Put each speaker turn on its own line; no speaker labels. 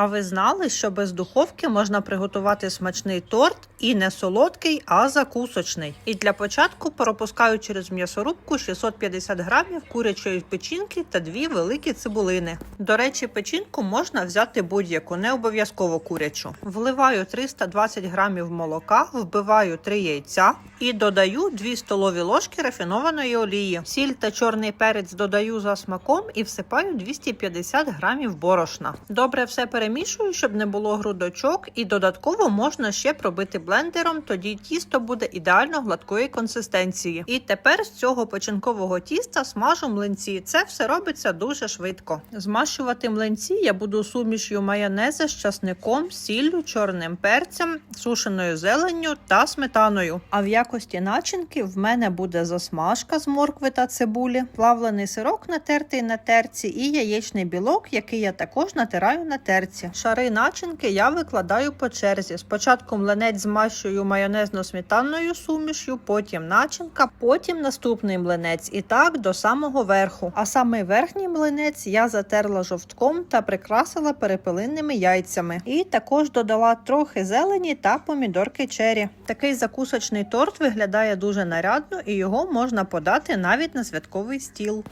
А ви знали, що без духовки можна приготувати смачний торт і не солодкий, а закусочний. І для початку пропускаю через м'ясорубку 650 грамів курячої печінки та дві великі цибулини. До речі, печінку можна взяти будь-яку, не обов'язково курячу. Вливаю 320 грамів молока, вбиваю 3 яйця і додаю 2 столові ложки рафінованої олії. Сіль та чорний перець додаю за смаком і всипаю 250 грамів борошна. Добре все перемішую, щоб не було грудочок, і додатково можна ще пробити блендером, тоді тісто буде ідеально гладкої консистенції. І тепер з цього печінкового тіста смажу млинці. Це все робиться дуже швидко. Змащувати млинці я буду суміш'ю майонеза з часником, сіллю, чорним перцем, сушеною зеленню та сметаною. А в якості начинки в мене буде засмажка з моркви та цибулі, плавлений сирок натертий на терці і яєчний білок, який я також натираю на терці. Шари начинки я викладаю по черзі. Спочатку млинець змащую майонезно-сметанною сумішю, потім начинка, потім наступний млинець і так до самого верху. А саме верхній млинець я затерла жовтком та прикрасила перепелинними яйцями. І також додала трохи зелені та помідорки чері. Такий закусочний торт виглядає дуже нарядно і його можна подати навіть на святковий стіл.